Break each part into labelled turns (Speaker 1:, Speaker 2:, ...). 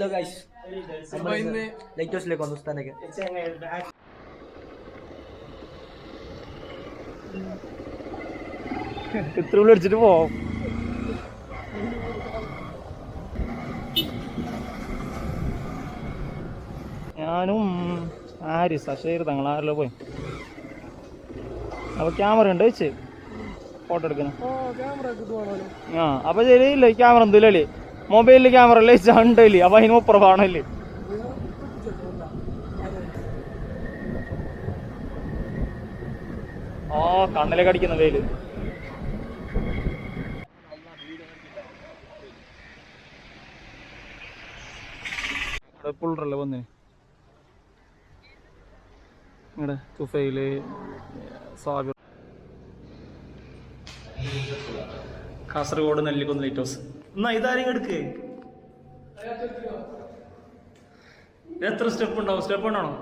Speaker 1: Hello guys light ഹൗസിലേക്ക് വന്നു ഉസ്താനൊക്കെ
Speaker 2: ഇത്ര അടിച്ചിട്ട് പോവാം ഞാനും ആര് അഷേർ തങ്ങൾ ആരെല്ലാം പോയി. അപ്പൊ ക്യാമറ ഉണ്ട് വെച്ച് ഫോട്ടോ എടുക്കണം? ആ അപ്പൊ ശരിയില്ല ക്യാമറ എന്തില്ലേ മൊബൈലിൽ ക്യാമറ അല്ലേ ഉണ്ടല്ലേ അപ്പൊ അതിന് മുപ്പുറപ്പാണല്ലേ ആ കണ്ണിലേക്ക് അടിക്കുന്ന വെയിൽ. കാസർഗോഡ് നെല്ലിക്കുന്ന് ലൈറ്റ് ഹൗസ് എന്നാ ഇതാരെയും എടുക്ക്? എത്ര സ്റ്റെപ്പ് ഉണ്ടാവും? സ്റ്റെപ്പ് ഉണ്ടാണോ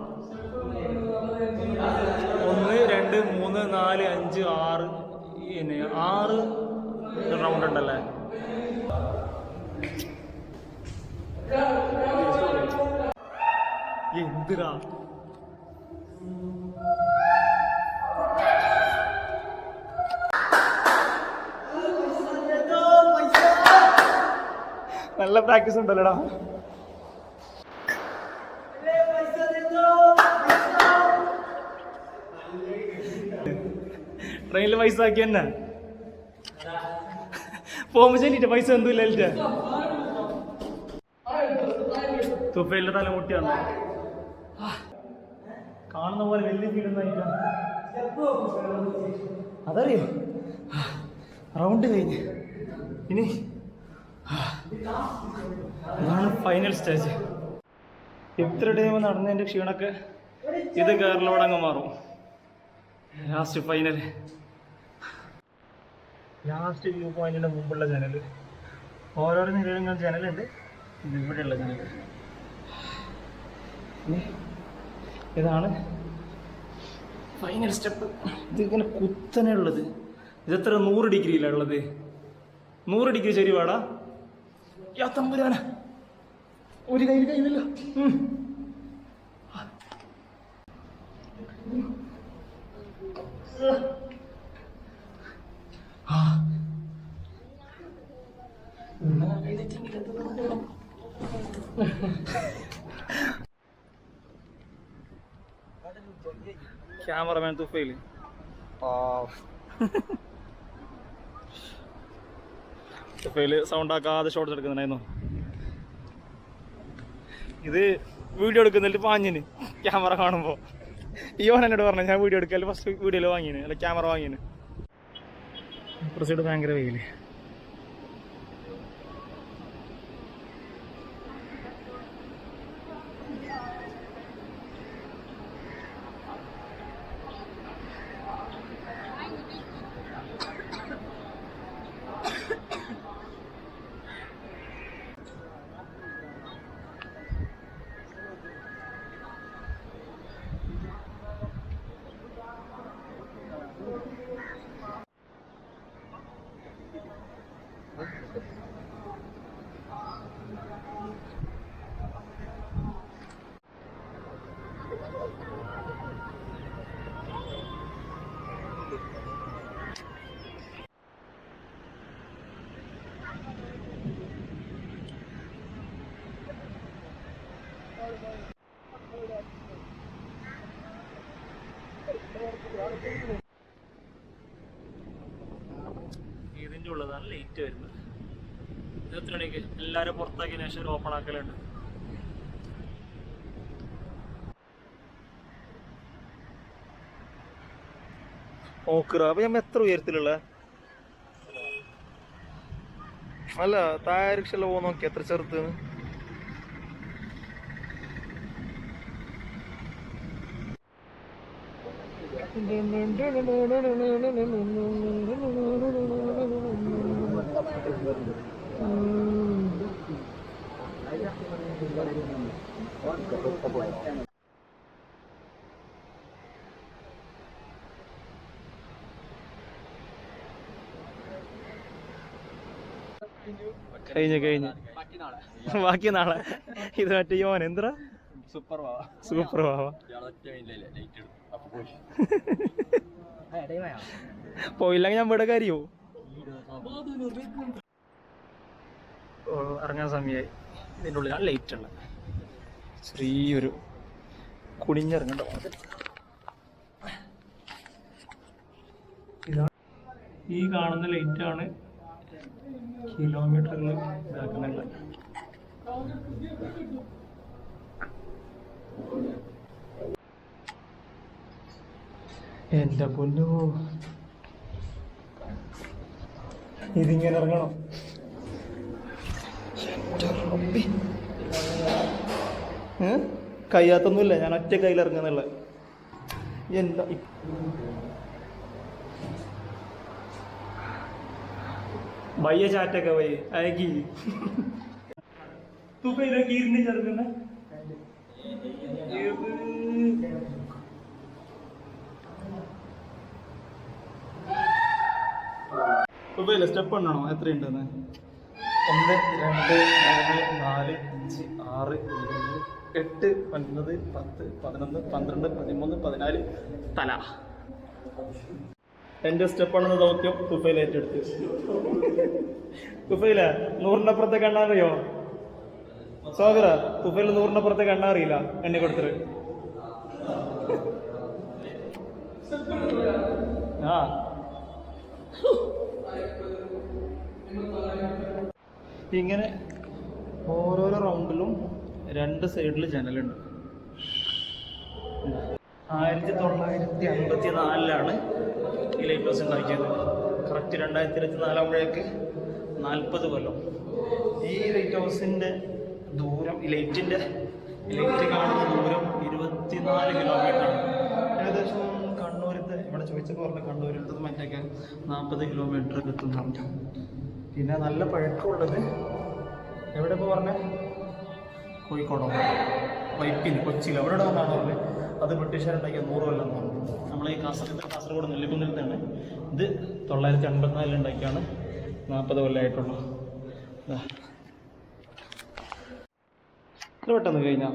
Speaker 2: ഒന്ന് രണ്ട് മൂന്ന് നാല് അഞ്ച് ആറ് പിന്നെ ആറ് റൗണ്ട് ഉണ്ടല്ലേ? എന്തിനാ? നല്ല പ്രാക്ടീസ് ഉണ്ടല്ലോടാ. ട്രെയിനിൽ പൈസ ആക്കി തന്നെ. പോകുമ്പോ ചെല്ലിട്ട് പൈസ എന്തുമില്ല തുപ്പയിലെ തലമുട്ടിയാണ് കാണുന്ന പോലെ വലിയ ഫീലൊന്നും അതറിയോ? റൗണ്ട് കഴിഞ്ഞ്. ഇനി ഇതാണ് ഫൈനൽ സ്റ്റേജ് ഇത്ര ടൈം നടന്നതിന്റെ ക്ഷീണൊക്കെ ഇത് കേരളോട് അങ്ങ് മാറും. ലാസ്റ്റ് ഫൈനൽ ലാസ്റ്റ് വ്യൂ പോയിന്റിന്റെ മുമ്പുള്ള ജനൽ ഓരോരോ നിലയിലും ജനലുണ്ട് ഇത് ഇവിടെയുള്ള ജനൽ ഇതാണ് ഫൈനൽ സ്റ്റെപ്പ് ഇതിങ്ങനെ കുത്തനെ ഉള്ളത് എത്ര? നൂറ് ഡിഗ്രിയിലാണ് ഉള്ളത്. നൂറ് ഡിഗ്രി ശരിവാടാ യാ തമ്പുരാന. ഒരു കയ്യിൽ കഴിയുന്നില്ല ക്യാമറമാൻ തുഫയിൽ തുഫയിൽ സൗണ്ട് ആക്കാതെ ഷോർട്സ് എടുക്കുന്നുണ്ടായിരുന്നു. ഇത് വീഡിയോ എടുക്കുന്നില്ല പാഞ്ഞിന് ക്യാമറ കാണുമ്പോൾ ഓൻ എന്നോട് പറഞ്ഞു ഞാൻ വീഡിയോ എടുക്കൽ ഫസ്റ്റ് വീഡിയോയിൽ വാങ്ങിന് അല്ല ക്യാമറ വാങ്ങിന്. പ്രസിഡ് ഭയങ്കര വെയിൽ. ലേറ്റ് വരുന്നത് ഇരുപത്തി മണിക്ക് എല്ലാവരും പുറത്താക്കിയ ശേഷം ഒരു ഓപ്പൺ ആക്കലുണ്ട് ഓക്കറ അപ്പൊ ഞാൻ എത്ര ഉയരത്തിലുള്ള അല്ല താഴെ റിക്ഷല്ല നോക്കി എത്ര ചെറുത്ത് ഡു കഴിഞ്ഞു കഴിഞ്ഞു. ബാക്കി നാളെ. ഇത് മറ്റേ യോൻ എന്താ
Speaker 1: സൂപ്പർ വാവ
Speaker 2: സൂപ്പർ വാവ പോയില്ലെങ്കിൽ ഞാൻ ഇവിടെ കാര്യമോ ഇറങ്ങാൻ സമയമായി ഇതിന്റെ ഉള്ളിൽ ലൈറ്റ് ഉള്ള ചെറിയൊരു കുടിഞ്ഞിറങ്ങേണ്ട വാതിൽ. ഇതാണ് ഈ കാണുന്ന ലൈറ്റാണ് കിലോമീറ്ററിൽ ഇതാക്കുന്നില്ല എന്റെ പൊന്നു ഇതിങ്ങനെ ഇറങ്ങണം കയ്യാത്തൊന്നുമില്ല ഞാൻ ഒറ്റ കയ്യിൽ ഇറങ്ങുന്നുള്ള എന്താ വയ്യ ചാറ്റൊക്കെ വയ്യ. അയക്കി. തുപ്പയിലൊക്കെ ഇരുന്ന് ചെറുക്കുന്ന കുഴപ്പമില്ല സ്റ്റെപ്പ് എണ്ണണോ എത്രയുണ്ടെന്ന്? ഒന്ന് രണ്ട് മൂന്ന് നാല് അഞ്ച് ആറ് ഏഴ് എട്ട് ഒൻപത് പത്ത് പതിനൊന്ന് പന്ത്രണ്ട് പതിമൂന്ന് പതിനാല് തല. എന്റെ സ്റ്റെപ്പ് ആണെന്ന് ദൗത്യം കുഫയിൽ ഏറ്റെടുത്ത്. കുഫയില നൂറിനപ്പുറത്തെ കണ്ണാറിയോ? സോഗറ കുഫയിൽ നൂറിനപ്പുറത്തെ കണ്ണാറിയില്ല. എന്നെ കൊടുത്തിട്ട്. ആ ഇങ്ങനെ ഓരോരോ റൗണ്ടിലും രണ്ട് സൈഡിൽ ജനലുണ്ട്. ആയിരത്തി തൊള്ളായിരത്തി അൻപത്തി നാലിലാണ് ഈ ലൈറ്റ് ഹൗസ് ഉണ്ടാക്കിയത്. കറക്റ്റ് രണ്ടായിരത്തി ഇരുപത്തി നാലാകുമ്പോഴേക്ക് നാൽപ്പത് കൊല്ലം. ഈ ലൈറ്റ് ഹൗസിന്റെ ദൂരം ഈ ലൈറ്റിന്റെ ലൈറ്റ് കാണുന്ന ദൂരം ഇരുപത്തിനാല് കിലോമീറ്ററാണ് ഏകദേശം കണ്ണൂരത്തെ ഇവിടെ ചോദിച്ചപ്പോൾ പറഞ്ഞ കണ്ണൂരിന്റെ മറ്റൊക്കെ നാൽപ്പത് കിലോമീറ്റർ എത്തുന്നുണ്ട് പിന്നെ നല്ല പഴക്കമുള്ളത്. എവിടെ ഇപ്പോൾ പറഞ്ഞേ? കോഴിക്കോടോ? വൈപ്പിൽ കൊച്ചിയിൽ. അവിടെ വന്നാണ് പറഞ്ഞത് അത് ബ്രിട്ടീഷുകാരുണ്ടാക്കിയ നൂറ് കൊല്ലം എന്ന് പറഞ്ഞു നമ്മളെ ഈ കാസർഗോഡ് കാസർഗോഡ് നെല്ലിക്കുന്നിൽ തന്നെ ഇത് തൊള്ളായിരത്തി അൻപത്തിനാലിൽ ഉണ്ടാക്കിയാണ് നാൽപ്പത് കൊല്ലമായിട്ടുള്ള. ഇത് പെട്ടെന്ന് കഴിഞ്ഞാൽ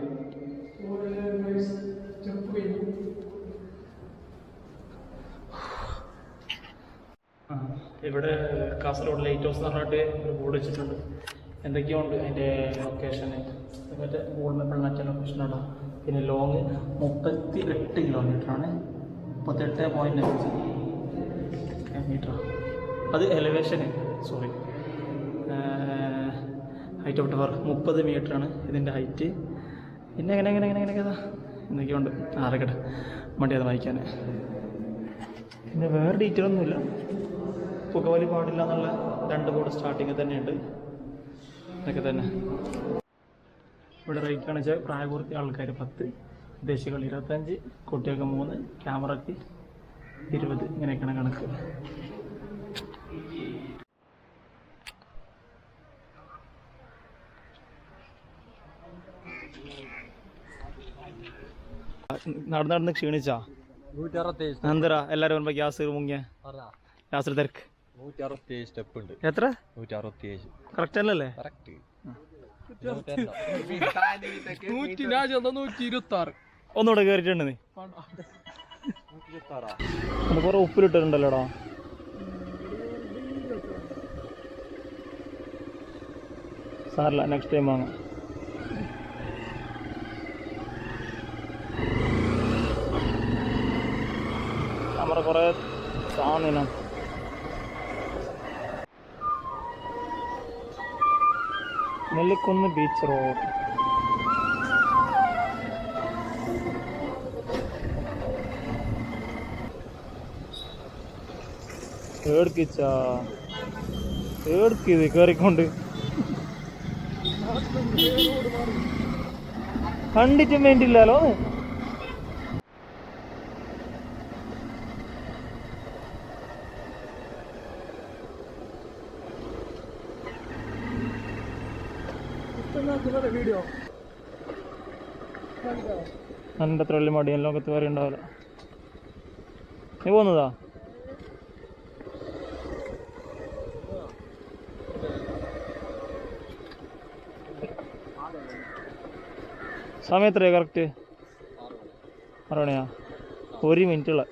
Speaker 2: ആ, ഇവിടെ കാസർഗോഡ് ലൈറ്റ് ഹൗസ് എന്ന് പറഞ്ഞിട്ട് ഒരു ബോർഡ് വെച്ചിട്ടുണ്ട്. എന്തൊക്കെയോ ഉണ്ട് അതിന്റെ ലൊക്കേഷന് മറ്റേ ഗൂഗിൾ മാപ്പിൽ മറ്റേ ലൊക്കേഷനാണ് പിന്നെ ലോങ് മുപ്പത്തി എട്ട് കിലോമീറ്ററാണ് മുപ്പത്തെട്ട് പോയിന്റ് അഞ്ച് മീറ്റർ അത് എലിവേഷന് സോറി ഹൈറ്റ് ഓഫ് ടവർ മുപ്പത് മീറ്ററാണ് ഇതിന്റെ ഹൈറ്റ് പിന്നെ എങ്ങനെ എങ്ങനെ എങ്ങനെ എങ്ങനെ ഏതാ? എന്തൊക്കെയോ ഉണ്ട് ആറക്കട്ടെ മടി അത് വായിക്കാൻ പിന്നെ വേറെ ഡീറ്റെയിൽ ഒന്നുമില്ല. പുകവലി പാടില്ല എന്നുള്ള രണ്ട് ബോർഡ് സ്റ്റാർട്ടിങ്ങിൽ തന്നെയുണ്ട്. ഇതൊക്കെ തന്നെ. ഇവിടെ റേറ്റ് കാണിച്ച പ്രായപൂർത്തി ആൾക്കാർ പത്ത് വിദേശികൾ ഇരുപത്തഞ്ച് കുട്ടികൾക്ക് മൂന്ന് ക്യാമറയ്ക്ക് ഇരുപത് ഇങ്ങനെയൊക്കെയാണ് കണക്ക്. നടന്ന് നടന്ന് ക്ഷീണിച്ചാ? എന്തരാ എല്ലാരും ഗ്യാസ് മുങ്ങിയ? ഗ്യാസ് തിരക്ക്.
Speaker 1: നൂറ്റി അറുപത്തേഴ് സ്റ്റെപ്പ് ഉണ്ട്
Speaker 2: എത്ര കറക്റ്റ്. അല്ലല്ലേ
Speaker 1: കറക്റ്റ്
Speaker 2: ഒന്നുകൂടെ കയറിയിട്ടുണ്ട് നീ. കുറെ ഉപ്പിലിട്ടിട്ടുണ്ടല്ലോടാ. സാറില്ല നെക്സ്റ്റ് ടൈം വാങ്ങാം. നമ്മുടെ കുറെ സാധനം നെല്ലിക്കുന്ന് ബീച്ച് റോഡ് ഏടുക്കിച്ചാ ഏടുക്കിത് കയറിക്കൊണ്ട് കണ്ടിട്ടും വേണ്ടില്ലല്ലോ നല്ല അത്ര മടിയൻ ലോകത്ത് വരെ ഉണ്ടാവില്ല. നീ പോന്നതാ? സമയത്രയോ കറക്റ്റ് ആറ് മണിയാ? ഒരു മിനിറ്റുള്ള